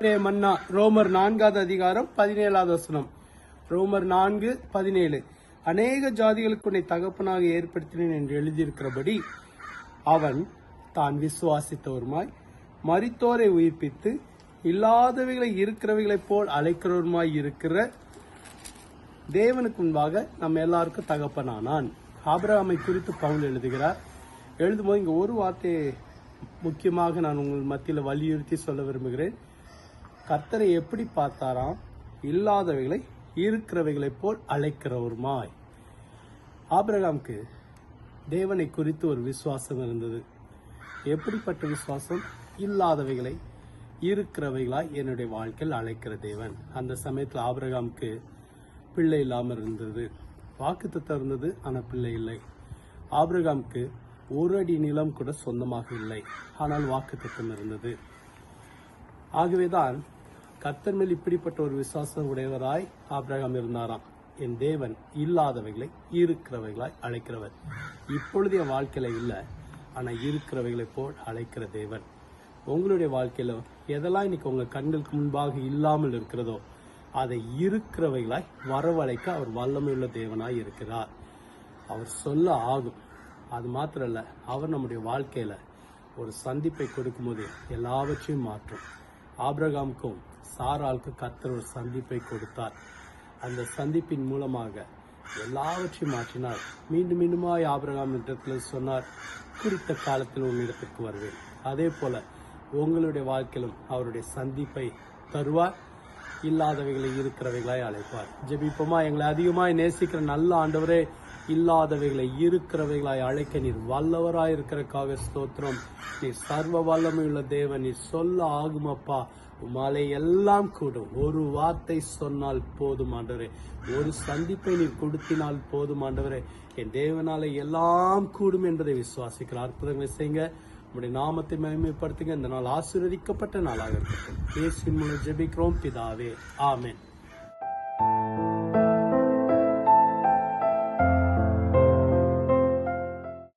இன்றைய மன்னா ரோமர் நான்காவது அதிகாரம் பதினேழாவது வசனம். ரோமர் நான்கு பதினேழு. அநேக ஜாதிகளுக்கு உன்னை தகப்பனாக ஏற்படுத்தினேன் என்று எழுதியிருக்கிறபடி அவன் தான் விசுவாசித்தவருமாய் மறித்தோரை உயிர்ப்பித்து இல்லாதவைகளை இருக்கிறவைகளைப் போல் அழைக்கிறவருமாய் இருக்கிற தேவனுக்கு முன்பாக நம்ம எல்லாருக்கும் தகப்பனானான். ஆபிரகாமை குறித்து பவுல் எழுதுகிறார். எழுதும்போது இங்க ஒரு வார்த்தையை முக்கியமாக நான் உங்கள் மத்தியில் வலியுறுத்தி சொல்ல விரும்புகிறேன். கர்த்தரை எப்படி பார்த்தாராம்? இல்லாதவைகளை இருக்கிறவைகளைப் போல் அழைக்கிறவருமாய். ஆபிரகாம்க்கு தேவனை குறித்து ஒரு விசுவாசம் இருந்தது. எப்படிப்பட்ட விசுவாசம்? இல்லாதவைகளை இருக்கிறவைகளாய் என்னுடைய வாழ்க்கையில் அழைக்கிற தேவன். அந்த சமயத்தில் ஆபிரகாம்க்கு பிள்ளை இல்லாமல் இருந்தது. வாக்குத்தத்தம் இருந்தது ஆனால் பிள்ளை இல்லை. ஆபிரகாம்க்கு ஒரு அடி நிலம் கூட சொந்தமாக இல்லை. ஆனால் வாக்குத்தத்தம் இருந்தது. ஆகவேதான் கத்தர் மேல் இப்படிப்பட்ட ஒரு விசுவாசம் உடையவராய் ஆபிரகாம் இருந்தாராம். என் தேவன் இல்லாதவைகளை இருக்கிறவைகளாய் அழைக்கிறவர். இப்பொழுது என் வாழ்க்கையில இல்லை ஆனா இருக்கிறவைகளை போல் அழைக்கிற தேவன். உங்களுடைய வாழ்க்கையில எதெல்லாம் இன்னைக்கு உங்க கண்களுக்கு முன்பாக இல்லாமல் இருக்கிறதோ அதை இருக்கிறவைகளாய் வரவழைக்க அவர் வல்லமையுள்ள தேவனாய் இருக்கிறார். அவர் சொல்ல ஆகும். அது மாத்திரம் இல்ல அவர் நம்முடைய வாழ்க்கையில ஒரு சந்திப்பை கொடுக்கும்போது எல்லாவற்றையும் மாற்றும். ஆப்ரகாம்க்கும் சாராளுக்கு கத்தர் ஒரு சந்திப்பை கொடுத்தார். அந்த சந்திப்பின் மூலமாக எல்லாவற்றையும் மாற்றினார். மீண்டும் மீண்டுமாய் ஆபிரகாம் இடத்தில் சொன்னார் குறித்த காலத்தில் உன்னிடத்திற்கு வருவேன். அதே போல உங்களுடைய வாழ்க்கையிலும் அவருடைய சந்திப்பை தருவார். இல்லாதவைகளை இருக்கிறவைகளாய் அழைப்பார். ஜெபிப்போமா? எங்களை அதிகமாய் நேசிக்கிற நல்ல ஆண்டவரே இல்லாதவைகளை இருக்கிறவைகளாய் அழைக்க நீர் வல்லவராய் இருக்கிறக்காக ஸ்தோத்திரம். நீ சர்வ வல்லமையுள்ள தேவன் நீ சொல்ல ஆகுமப்பா. உமாலே எல்லாம் கூடும். ஒரு வார்த்தை சொன்னால் போதும் ஆண்டவரே. ஒரு சந்திப்பை நீர் கொடுத்தினால் போதும் ஆண்டவரே. என் தேவனாலே எல்லாம் கூடும் என்பதை விசுவாசிக்கிற அற்புதங்களை செய்யுங்க. உங்களுடைய நாமத்தை மகிமைப்படுத்துங்க. இந்த நாள் ஆசீர்வதிக்கப்பட்ட நாளாக இருக்கட்டும். இயேசுவின் மூலம் ஜெபிக்கிறோம். பிதாவே. ஆமேன்.